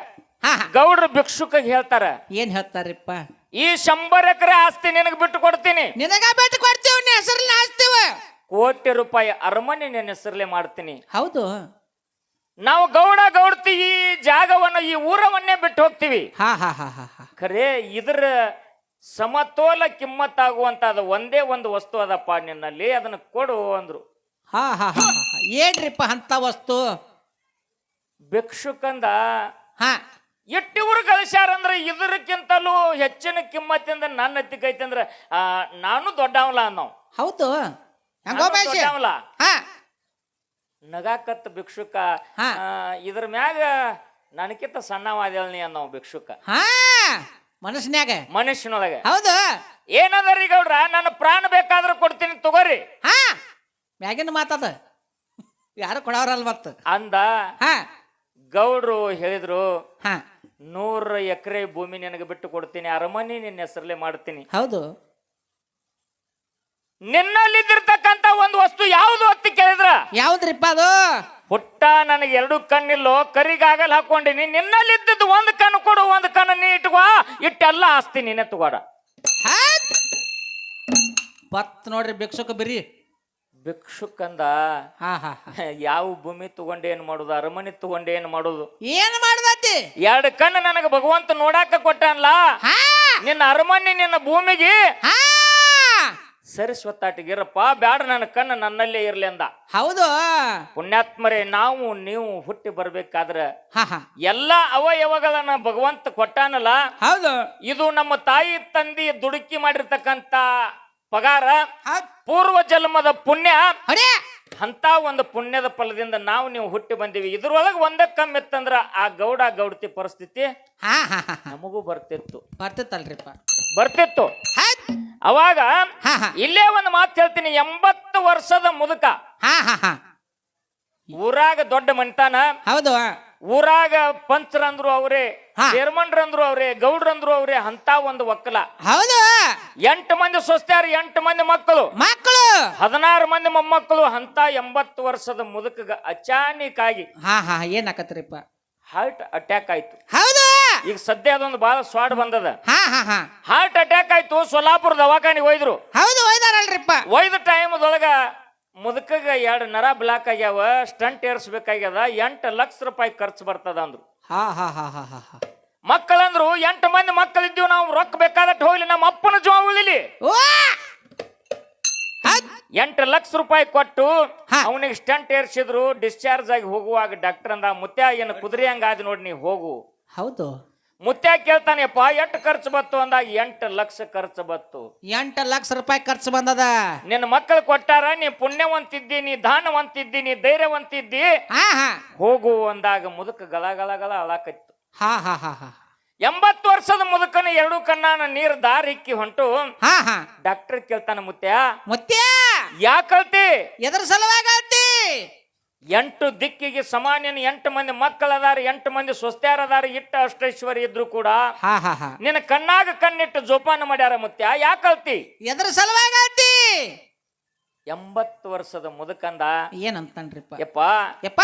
ಹಾ ಗೌಡ್ರ ಭಿಕ್ಷುಕ ಹೇಳ್ತಾರ ಏನ್ ಹೇಳ್ತಾರಿಪ್ಪ? ಈ ಶಂಬರ್ ಎಕರೆ ಆಸ್ತಿ ನಿನಗೆ ಬಿಟ್ಟು ಕೊಡ್ತೀನಿ. ನಿನಗ ಬಿಟ್ಟು ಕೊಡ್ತೀವಿ ನಿನ್ನ ಹೆಸರಲ್ಲಿ ಹಾಸ್ತೀವ ಕೋಟಿ ರೂಪಾಯಿ ಅರಮನೆ ನಿನ್ನ ಹೆಸರಲ್ಲೇ ಮಾಡ್ತೀನಿ. ಹೌದು. ನಾವು ಗೌಡ ಗೌಡ್ತಿ ಈ ಜಾಗವನ್ನು ಈ ಊರವನ್ನೇ ಬಿಟ್ಟು ಹೋಗ್ತೀವಿ. ಹಾ ಹಾ ಹಾ ಹಾ ಹಾ. ಖರೆ ಇದ್ರ ಸಮತೋಲ ಕಿಮ್ಮತ್ತಾಗುವಂತ ಅದು ಒಂದೇ ಒಂದು ವಸ್ತು ಅದಪ್ಪ ನಿನ್ನಲ್ಲಿ ಅದನ್ನ ಕೊಡು ಅಂದ್ರು. ಹಾ ಹಾ ಹಾ. ಏನ್ರಿಪ್ಪ ಅಂತ ವಸ್ತು? ಭಿಕ್ಷುಕಂದ ಹಾ. ಎಟ್ಟಿವ್ರು ಕಳಿಸ್ಯಾರಂದ್ರೆ ಇದಕ್ಕಿಂತಲೂ ಹೆಚ್ಚಿನ ಕಿಮ್ಮತ್ತಿಂದ ನನ್ನ ಹತ್ತಿಕೈತಿ ಅಂದ್ರೆ ಆ, ನಾನು ದೊಡ್ಡವಲ್ಲ ಅನ್ನೋ. ಹೌದು. ಹೆಂಗೋಮೇಶ ದೊಡ್ಡವಲ್ಲ. ಹಾ. ನಗಾಕತ್ ಭಿಕ್ಷುಕ ಹಾ. ಆ, ಇದ್ರ ಮ್ಯಾಗ ನನಕಿಂತ ಸಣ್ಣವಾದೇಳ್ನಿ ಅನ್ನೋ ಭಿಕ್ಷುಕ. ಹಾ. ಮನಸ್ನ್ಯಾಗ ಮನುಷ್ಯನೊಳಗೆ ಹೌದು. ಏನದರಿ ಗೌಡ್ರ? ನನ್ನ ಪ್ರಾಣ ಬೇಕಾದ್ರೂ ಕೊಡ್ತೀನಿ ತಗೋರಿ. ಹಾ ಮ್ಯಾಗಿನ ಮಾತದ ಯಾರು ಕೊಡವ್ರಲ್ಲ ಮತ್ತ? ಅಂದ ಹಾ. ಗೌಡ್ರು ಹೇಳಿದ್ರು ಹಾ. ನೂರ ಎಕರೆ ಭೂಮಿ ನಿನಗೆ ಬಿಟ್ಟು ಕೊಡ್ತೀನಿ ಅರಮನೆ ನಿನ್ನ ಹೆಸರಲ್ಲೇ ಮಾಡ್ತೀನಿ. ಹೌದು. ನಿನ್ನಲ್ಲಿದ್ದಿರ್ತಕ್ಕಂತ ಒಂದು ವಸ್ತು ಯಾವುದು ಅಂತ ಕೇಳಿದ್ರ? ಯಾವ್ದ್ರಿಪ್ಪ ಅದು? ಹುಟ್ಟ ನನಗೆ ಎರಡು ಕಣ್ಣಿಲ್ಲೋ ಕರಿಗಾಗಲ್ ಹಾಕೊಂಡಿನಿ ನಿನ್ನಲ್ಲಿದ್ದದ್ದು ಒಂದು ಕಣ್ಣು ಕೊಡು ಒಂದು ಕಣ್ಣು ನೀ ಇಟ್ಕೋ ಇಟ್ಟೆಲ್ಲ ಆಸ್ತಿ ನೀನೆ ತಗೋಡ. ಬತ್ ನೋಡ್ರಿ ಭಿಕ್ಷುಕ ಬಿರಿ. ಭಿಕ್ಷುಕಂದ ಹಾ ಯಾವ ಭೂಮಿ ತಗೊಂಡು ಏನ್ ಮಾಡುದು ಅರಮನೆ ತಗೊಂಡು ಏನ್ ಮಾಡುದು? ಏನ್ ಮಾಡ್ದತಿ ಎರಡು ಕಣ್ಣು ನನಗೆ ಭಗವಂತ ನೋಡಾಕ ಕೊಟ್ಟನ್ಲ? ನಿನ್ನ ಅರಮನೆ ನಿನ್ನ ಭೂಮಿಗೆ? ಹಾ ಸರಿಸ್ವತ್ತಾಟಿಗಿರಪ್ಪ ಬ್ಯಾಡ ನನ್ನ ಕಣ್ಣು ನನ್ನಲ್ಲೇ ಇರ್ಲಿ ಅಂದ. ಹೌದು. ಪುಣ್ಯಾತ್ಮರೇ ನಾವು ನೀವು ಹುಟ್ಟಿ ಬರ್ಬೇಕಾದ್ರೆ ಹಾ ಹಾ. ಎಲ್ಲ ಅವಯವಗಳನ್ನ ಭಗವಂತ ಕೊಟ್ಟಾನಲ್ಲ ಹೌದು. ಇದು ನಮ್ಮ ತಾಯಿ ತಂದಿ ದುಡುಕಿ ಮಾಡಿರ್ತಕ್ಕಂತ ಪಗಾರ ಹೌದ್. ಪೂರ್ವ ಜನ್ಮದ ಪುಣ್ಯ ಅಂತ ಒಂದು ಪುಣ್ಯದ ಫಲದಿಂದ ನಾವು ನೀವು ಹುಟ್ಟಿ ಬಂದಿವಿ. ಇದ್ರೊಳಗೆ ಒಂದ ಕಮ್ಮಿ ಇತ್ತಂದ್ರ ಆ ಗೌಡ ಗೌಡತಿ ಪರಿಸ್ಥಿತಿ ಹಾ ಹಾ ಹಾ ಹಾ. ನಮಗೂ ಬರ್ತಿತ್ತು. ಬರ್ತಿತ್ತಲ್ರಿಪ್ಪ. ಬರ್ತಿತ್ತು. ಅವಾಗ ಹಾ ಹಾ. ಇಲ್ಲೇ ಒಂದು ಮಾತು ಹೇಳ್ತೀನಿ ಎಂಬತ್ತು ವರ್ಷದ ಮುದುಕ. ಹಾ ಹಾ ಹಾ. ಊರಾಗ ದೊಡ್ಡ ಮನಿತಾನ. ಹೌದು. ಊರಾಗ ಪಂಚರಂದ್ರು ಅವರೇ ಹಾ. ಚೇರ್ಮನ್ರಂದ್ರು ಅವರೇ ಗೌಡ್ರಂದ್ರು ಅವ್ರೆ ಅಂತ ಒಂದು ಒಕ್ಕಲ. ಹೌದು. ಎಂಟು ಮಂದಿ ಸೊಸ್ತಾರ ಎಂಟು ಮಂದಿ ಮಕ್ಕಳು. ಮಕ್ಕಳು. ಹದಿನಾರು ಮಂದಿ ಮೊಮ್ಮಕ್ಕಳು ಅಂತ ಎಂಬತ್ತು ವರ್ಷದ ಮುದುಕಗ ಅಚಾನಿಕಾಗಿ ಹಾ ಹಾ ಏನಾಕತ್ರಿಪ್ಪ ಹಾರ್ಟ್ ಅಟ್ಯಾಕ್ ಆಯ್ತು. ಹೌದು. ಈಗ ಸದ್ಯ ಅದೊಂದು ಬಹಳ ಸ್ವಾಡ್ ಬಂದದ. ಹಾ ಹಾ ಹಾ. ಹಾರ್ಟ್ ಅಟ್ಯಾಕ್ ಆಯ್ತು ಸೊಲ್ಲಾಪುರ ದವಾಖಾನಿಗೆ ಒಯ್ದ್ರು ಹೌದು ಒಯ್ದಾರಲ್ರಿಪ್ಪ ಒಯ್ದ ಟೈಮ್ದೊಳಗ ಮುದುಕಗ ಎರಡು ನರ ಬ್ಲಾಕ್ ಆಗ್ಯಾವ ಸ್ಟಂಟ್ ಏರ್ಸ್ಬೇಕಾಗ್ಯದ ಎಂಟು ಲಕ್ಷ ರೂಪಾಯಿ ಖರ್ಚು ಬರ್ತದ ಅಂದ್ರು. ಹಾ ಹಾ ಹಾ ಹಾ ಹಾ ಹಾ. ಮಕ್ಕಳಂದ್ರು ಎಂಟು ಮಂದಿ ಮಕ್ಕಳಿದ್ದೀವಿ ನಾವು ರೊಕ್ಕ ಬೇಕಾದಟ್ಟು ಹೋಗ್ಲಿ ನಮ್ಮ ಅಪ್ಪನ ಜೋ ಉಳಿಲಿ. ಓ! ಹೌದ್. ಎಂಟು ಲಕ್ಷ ರೂಪಾಯಿ ಕೊಟ್ಟು ಹಾ. ಅವನಿಗೆ ಸ್ಟಂಟ್ ಏರ್ಸಿದ್ರು ಡಿಸ್ಚಾರ್ಜ್ ಆಗಿ ಹೋಗುವಾಗ ಡಾಕ್ಟರ್ ಅಂದ ಮುತ್ಯ ಏನು ಕುದುರೆ ಹಂಗಾದ್ ನೋಡಿ ನೀ ಹೋಗು. ಹೌದು. ಮುತ್ಯ ಕೇಳ್ತಾನೆಪ್ಪ ಎಂಟು ಖರ್ಚು ಬತ್ತು ಅಂದಾಗ ಎಂಟು ಲಕ್ಷ ಖರ್ಚು ಬತ್ತು ಎಂಟು ಲಕ್ಷ ರೂಪಾಯಿ ಖರ್ಚು ಬಂದದ. ನಿನ್ನ ಮಕ್ಕಳು ಕೊಟ್ಟಾರ ನೀ ಪುಣ್ಯವಂತಿದ್ದಿ ನೀ ದಾನವಂತಿದ್ದಿ ನೀ ಧೈರ್ಯವಂತಿದ್ದಿ. ಹಾ ಹಾ. ಹೋಗು ಅಂದಾಗ ಮುದುಕ ಗಲ ಗಲ ಗಲ ಅಳಾಕತ್ತು. ಹಾ ಹಾ ಹಾ ಹಾ. ಎಂಬತ್ತು ವರ್ಷದ ಮುದುಕನ ಎರಡು ಕಣ್ಣಾನ ನೀರ್ ದಾರಿ ಇಕ್ಕಿ ಹೊಂಟು. ಹಾ ಹಾ. ಡಾಕ್ಟರ್ ಕೇಳ್ತಾನ ಮುತ್ತ್ಯಾ ಮುತ್ಯ! ಯಾಕಳ್ತಿ ಎದ್ರ ಸಲುವಾಗಿ ಅಳ್ತಿ. ಎಂಟು ದಿಕ್ಕಿಗೆ ಸಮಾನ್ಯನ ಎಂಟು ಮಂದಿ ಮಕ್ಕಳದಾರ ಎಂಟು ಮಂದಿ ಸ್ವಸ್ತ್ಯಾರ ಅದಾರ ಇಟ್ಟ ಅಷ್ಟೈಶ್ವರ್ಯ ಇದ್ರು ಕೂಡ ನಿನ್ನ ಕಣ್ಣಾಗ ಕಣ್ಣಿಟ್ಟು ಜೋಪಾನ ಮಾಡ್ಯಾರ ಮುತ್ಯ ಯಾಕಳ್ತಿ ಎದ್ರ ಸಲುವಾಗಿ ಅಳ್ತಿ? ಎಂಬತ್ತು ವರ್ಷದ ಮುದುಕಂದ ಏನಂತನ್ರಿಪ್ಪ ಯಪ್ಪ ಯಪ್ಪ!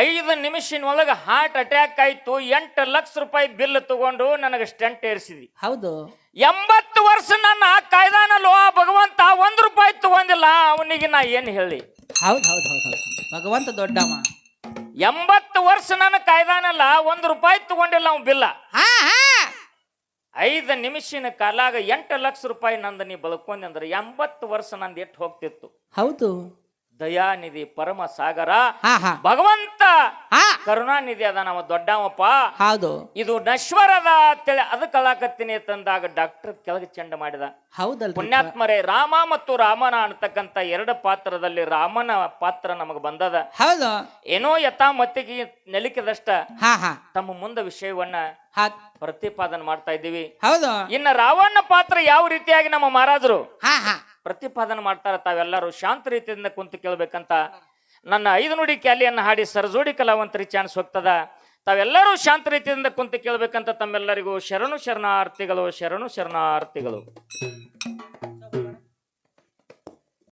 ಐದು ನಿಮಿಷನೊಳಗ ಹಾರ್ಟ್ ಅಟ್ಯಾಕ್ ಆಯ್ತು ಎಂಟು ಲಕ್ಷ ರೂಪಾಯಿ ಬಿಲ್ ತಗೊಂಡು ನನಗೆ ಸ್ಟೆಂಟ್ ಏರಿಸಿದಿ. ಹೌದು. ಎಂಬತ್ತು ವರ್ಷ ನನ್ನ ಕಾಯ್ದಾನಲ್ಲೋ ಭಗವಂತ ಒಂದು ರೂಪಾಯಿ ತಗೊಂಡಿಲ್ಲ ಅವನಿಗೆ ನಾ ಏನು ಹೇಳಿ? ಹೌದು ಹೌದು ಹೌದು ಹೌದು. ಭಗವಂತ ದೊಡ್ಡಮ್ಮ ಎಂಬತ್ತು ವರ್ಷ ನನ್ನ ಕಾಯ್ದಾನಲ್ಲ ಒಂದು ರೂಪಾಯಿ ತಗೊಂಡಿಲ್ಲ ಅವ್ ಬಿಲ್ಲ. ಹಾ ಹಾ. ಐದು ನಿಮಿಷಿನ ಕಾಲಾಗ ಎಂಟು ಲಕ್ಷ ರೂಪಾಯಿ ನಂದ ನೀ ಬಳ್ಕೊಂಡೆ ಅಂದ್ರೆ ಎಂಬತ್ತು ವರ್ಷ ನಂದು ಎಷ್ಟು ಹೋಗ್ತಿತ್ತು? ಹೌದು. ದಯಾನಿಧಿ ಪರಮ ಸಾಗರ ಹಾ ಹಾ. ಭಗವಂತ ಹಾ. ಕರುಣಾನಿಧಿ ಅದ ನಮ್ಮ ದೊಡ್ಡವಪ್ಪ. ಹೌದು. ಇದು ನಶ್ವರದ ಅಂತೇಳಿ ಅದಕ್ಕೆ ಕಲಾಕತ್ತಿನಿ ತಂದಾಗ ಡಾಕ್ಟರ್ ಕೆಳಗೆ ಚೆಂಡ ಮಾಡಿದ. ಹೌದಲ್ರಿ. ಪುಣ್ಯಾತ್ಮರೇ ರಾಮ ಮತ್ತು ರಾಮನ ಅನ್ನತಕ್ಕಂತ ಎರಡು ಪಾತ್ರದಲ್ಲಿ ರಾಮನ ಪಾತ್ರ ನಮಗೆ ಬಂದದ. ಹೌದು. ಏನೋ ಯಥಾ ಮತ್ತಿಗೆ ನೆಲಿಕಿದಷ್ಟ. ಹಾ ಹಾ. ತಮ್ಮ ಮುಂದ ವಿಷಯವನ್ನ ಪ್ರತಿಪಾದನೆ ಮಾಡ್ತಾ ಇದ್ದೀವಿ. ಹೌದು. ಇನ್ನ ರಾವಣ ಪಾತ್ರ ಯಾವ ರೀತಿಯಾಗಿ ನಮ್ಮ ಮಹಾರಾಜರು? ಹಾ ಹಾ. ಪ್ರತಿಪಾದನೆ ಮಾಡ್ತಾರ ತಾವೆಲ್ಲರೂ ಶಾಂತ ರೀತಿಯಿಂದ ಕುಂತು ಕೇಳ್ಬೇಕಂತ ನನ್ನ ಐದು ನುಡಿ ಕ್ಯಾಲಿಯನ್ನು ಹಾಡಿ ಸರಜೋಡಿ ಕಲಾವಂತರಿ ಚಾನ್ಸ್ ಹೋಗ್ತದ. ತಾವೆಲ್ಲರೂ ಶಾಂತ ರೀತಿಯಿಂದ ಕುಂತು ಕೇಳಬೇಕಂತ ತಮ್ಮೆಲ್ಲರಿಗೂ ಶರಣು ಶರಣಾರ್ಥಿಗಳು ಶರಣು ಶರಣಾರ್ಥಿಗಳು.